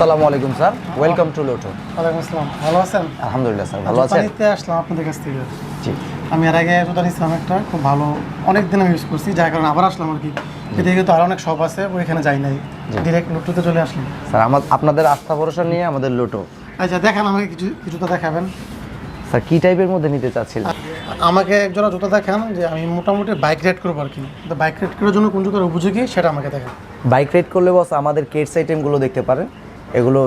আসসালামু আলাইকুম sir. Welcome to lotto ওয়ালাইকুম আসসালাম। ভালো আছেন? আলহামদুলিল্লাহ স্যার। ভালো আছেন? নিতে আসলাম আপনাদের কাছ থেকে। জি। আমি এর আগে জুতা নিয়েছিলাম একটা খুব ভালো অনেক দিন আমি ইউজ করছি যার কারণে আবার আসলাম আর কি। এদিকে তো আরও অনেক শপ আছে ওইখানে যাই নাই। ডিরেক্ট লুটুতে চলে আসলাম। স্যার আমার আপনাদের আস্থা ভরসা নিয়ে আমাদের লোটো আচ্ছা দেখান আমাকে কিছু কিছু জুতা দেখাবেন। স্যার কী টাইপের মধ্যে নিতে চাচ্ছিলেন? আমাকে এক জোড়া জুতা দেখান যে আমি মোটামুটি বাইক রাইড করব আর কি। তো বাইক রাইড করার জন্য কোন জুতার উপযোগী সেটা আমাকে দেখান। বাইক রাইড করলে বস আমাদের কেটস আইটেমগুলো দেখতে পারেন। এগুলো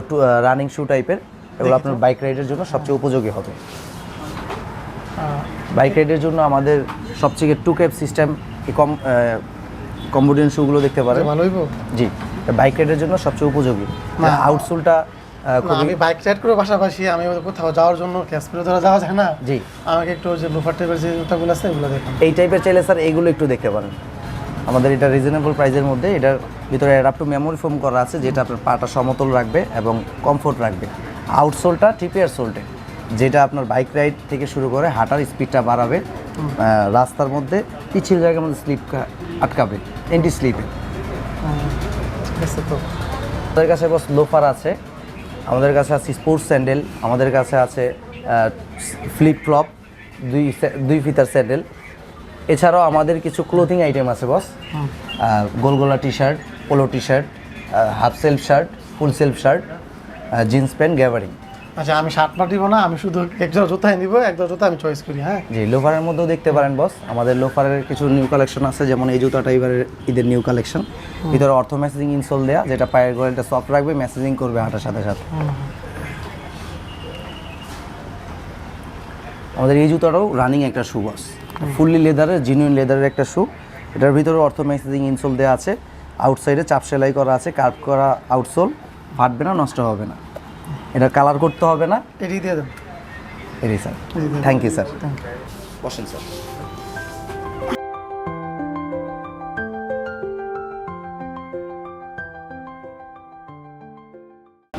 রানিং শু টাইপের এগুলো আপনার বাইক রাইডের জন্য সবচেয়ে উপযোগী হবে। বাইক রাইডের জন্য আমাদের সবচেয়ে টু ক্যাপ সিস্টেম কম কম্বোডিয়ান শুগুলো দেখতে পারেন। ভালো হইব জি বাইক রাইডের জন্য সবচেয়ে উপযোগী। আউটসোলটা আমি বাইক রাইড করে পাশাপাশি আমি কোথাও যাওয়ার জন্য ক্যাশ করে ধরা যাওয়া যায় না। জি। আমাকে একটু যে লোফার টাইপের যে জুতাগুলো আছে এগুলো দেখান। এই টাইপের চাইলে স্যার এইগুলো একটু দেখতে পারেন। আমাদের এটা রিজনেবল প্রাইসের মধ্যে, এটার ভিতরে অ্যাডাপ্ট মেমোরি ফোম করা আছে, যেটা আপনার পাটা সমতল রাখবে এবং কমফোর্ট রাখবে। আউটসোলটা টিপিয়ার সোলটে যেটা আপনার বাইক রাইড থেকে শুরু করে হাঁটার স্পিডটা বাড়াবে রাস্তার মধ্যে পিছিয়ে জায়গার মধ্যে স্লিপ আটকাবে এন্টি স্লিপে আমাদের কাছে বস লোফার আছে, আমাদের কাছে আছে স্পোর্টস স্যান্ডেল আমাদের কাছে আছে ফ্লিপ ফ্লপ দুই দুই ফিতার স্যান্ডেল এছাড়াও আমাদের কিছু ক্লোথিং আইটেম আছে boss গোলগোলা T shirt polo T shirt half sleeve shirt full sleeve shirt jeans pant gabardine আচ্ছা আমি শার্ট পা দিব না আমি শুধু এক জোড়া জুতাই নিব এক জোড়া জুতা আমি চয়েস করি হ্যাঁ? জি লোফারের মধ্যেও দেখতে পারেন বস আমাদের লোফারের কিছু নিউ কালেকশন আছে যেমন এই জুতাটা এবারে ঈদের নিউ কালেকশন ভিতরে অর্থ মেসেজিং ইনসোল দেয়া যেটা পায়ের গোড়ালটা সফট রাখবে মেসেজিং করবে হাঁটার সাথে সাথে। আমাদের এই জুতাটাও রানিং একটা শু বস ফুললি লেদারের জিনুইন লেদারের একটা শু এটার ভিতরে অর্থ মেসেজিং ইনসোল দেওয়া আছে আউটসাইডে চাপ সেলাই করা আছে কার্ভ করা আউটসোল ফাটবে না নষ্ট হবে না। এটা কালার করতে হবে না। এটি দিয়ে দেন। এটি sir. Thank you sir thank you বসেন স্যার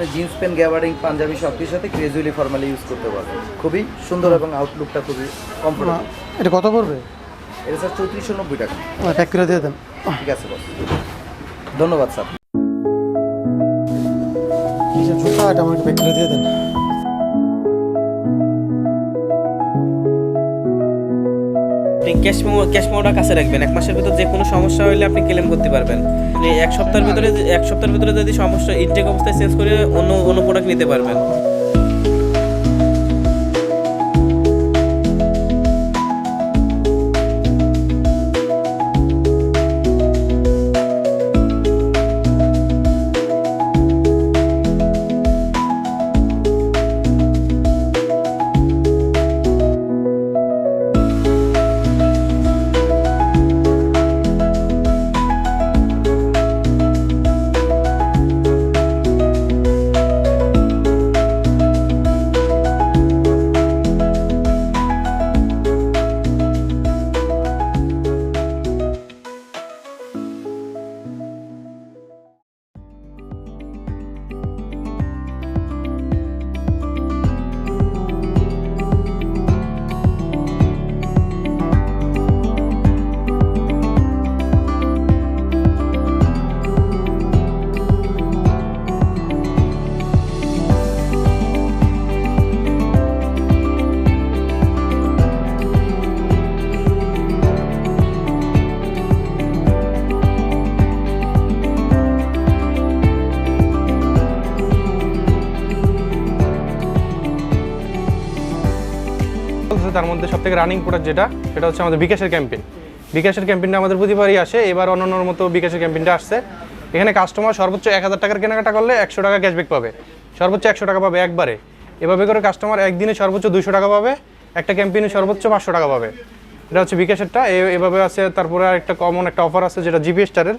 আপনি জিন্স প্যান্ট গ্যাবারিং পাঞ্জাবি সব কিছুর সাথে ক্রেজুয়ালি ফর্মালি ইউজ করতে পারবেন। খুবই সুন্দর এবং আউটলুকটা খুবই কমফোর্টেবল এটা কত পড়বে? এটা স্যার চৌত্রিশশো নব্বই টাকা। প্যাক করে দিয়ে দেন। ঠিক আছে বস ধন্যবাদ স্যার জুতা এটা আমাকে প্যাক করে দিয়ে দেন। আপনি ক্যাশ মেমো ক্যাশ মেমোটা কাছে রাখবেন। এক মাসের ভিতরে যে কোনো সমস্যা হলে আপনি ক্লেম করতে পারবেন। আপনি এক সপ্তাহের ভিতরে এক সপ্তাহের ভিতরে যদি সমস্যা ইনটেক অবস্থায় চেঞ্জ করে অন্য অন্য প্রোডাক্ট নিতে পারবেন। চলতেছে তার মধ্যে সব থেকে রানিং প্রোডাক্ট যেটা, সেটা হচ্ছে আমাদের বিকাশের ক্যাম্পেইন বিকাশের ক্যাম্পেইনটা আমাদের প্রতিবারই আসে, এবার অন্যান্যর মতো বিকাশের ক্যাম্পেইনটা আসছে। এখানে কাস্টমার সর্বোচ্চ এক হাজার টাকার কেনাকাটা করলে একশো টাকা ক্যাশব্যাক পাবে। সর্বোচ্চ একশো টাকা পাবে একবারে। এভাবে করে কাস্টমার একদিনে সর্বোচ্চ দুশো টাকা পাবে, একটা ক্যাম্পেইনে সর্বোচ্চ পাঁচশো টাকা পাবে। এটা হচ্ছে বিকাশেরটা। এভাবে আছে, তারপরে একটা কমন একটা অফার আছে, যেটা জিপিএস স্টারের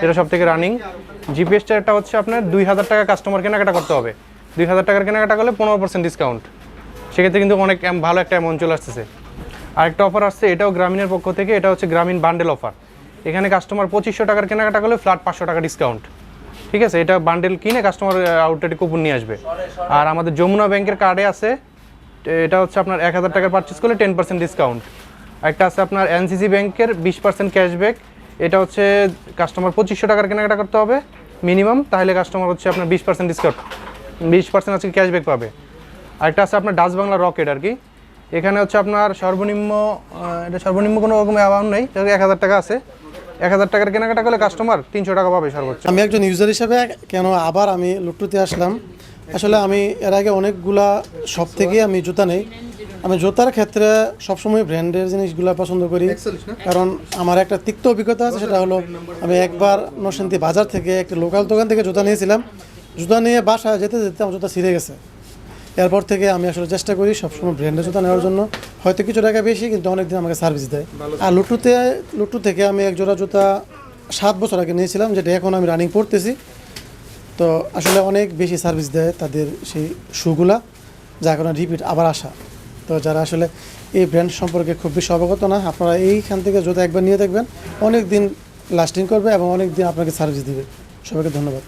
যেটা সব থেকে রানিং জিপিএস স্টারটা হচ্ছে আপনার দুই হাজার টাকা কাস্টমার কেনাকাটা করতে হবে। দুই হাজার টাকার কেনাকাটা করলে পনেরো পার্সেন্ট ডিসকাউন্ট সেক্ষেত্রে কিন্তু অনেক ভালো একটা অ্যামাউন্ট চলে আসতেছে। আরেকটা অফার আসছে, এটাও গ্রামীণের পক্ষ থেকে, এটা হচ্ছে গ্রামীণ বান্ডেল অফার এখানে কাস্টমার পঁচিশশো টাকার কেনাকাটা করলে ফ্ল্যাট পাঁচশো টাকা ডিসকাউন্ট ঠিক আছে? এটা বান্ডেল কিনে কাস্টমার আউটলেটে কুপন নিয়ে আসবে। আর আমাদের যমুনা ব্যাংকের কার্ডে আছে, এটা হচ্ছে আপনার এক হাজার টাকার পারচেস করলে টেন পার্সেন্ট ডিসকাউন্ট একটা আছে আপনার এনসিসি ব্যাংকের বিশ পার্সেন্ট ক্যাশব্যাক এটা হচ্ছে কাস্টমার পঁচিশশো টাকার কেনাকাটা করতে হবে মিনিমাম তাহলে কাস্টমার হচ্ছে আপনার বিশ পার্সেন্ট ডিসকাউন্ট বিশ পার্সেন্ট আজকে ক্যাশব্যাক পাবে। আরেকটা আছে আপনার ডাচ বাংলা রকেট আর কি। এখানে হচ্ছে আপনার সর্বনিম্ন এটা সর্বনিম্ন কোনো রকম অ্যামাউন্ট নেই এক হাজার টাকা আছে। এক হাজার টাকার কেনাকাটা করলে কাস্টমার তিনশো টাকা পাবে সর্বোচ্চ। আমি একজন ইউজার হিসেবে কেন আবার আমি লুটুতে আসলাম? আসলে আমি এর আগে অনেকগুলা সব থেকে আমি জুতা নেই। আমি জুতার ক্ষেত্রে সবসময় ব্র্যান্ডের জিনিসগুলো পছন্দ করি। কারণ আমার একটা তিক্ত অভিজ্ঞতা আছে সেটা হলো আমি একবার নরসিংদী বাজার থেকে একটা লোকাল দোকান থেকে জুতা নিয়েছিলাম। জুতা নিয়ে বাসায় যেতে যেতে আমার জুতা ছিঁড়ে গেছে। এরপর থেকে আমি আসলে চেষ্টা করি সবসময় ব্র্যান্ডের জুতা নেওয়ার জন্য। হয়তো কিছু টাকা বেশি কিন্তু অনেকদিন আমাকে সার্ভিস দেয়। আর লুটুতে লুটু থেকে আমি এক জোড়া জুতা সাত বছর আগে নিয়েছিলাম যেটা এখন আমি রানিং করতেছি তো আসলে অনেক বেশি সার্ভিস দেয় তাদের সেই শুগুলা যার কারণে রিপিট আবার আসা। তো যারা আসলে এই ব্র্যান্ড সম্পর্কে খুব বেশি অবগত না আপনারা এইখান থেকে জুতা একবার নিয়ে দেখবেন। অনেক দিন লাস্টিং করবে এবং অনেক দিন আপনাকে সার্ভিস দিবে। সবাইকে ধন্যবাদ।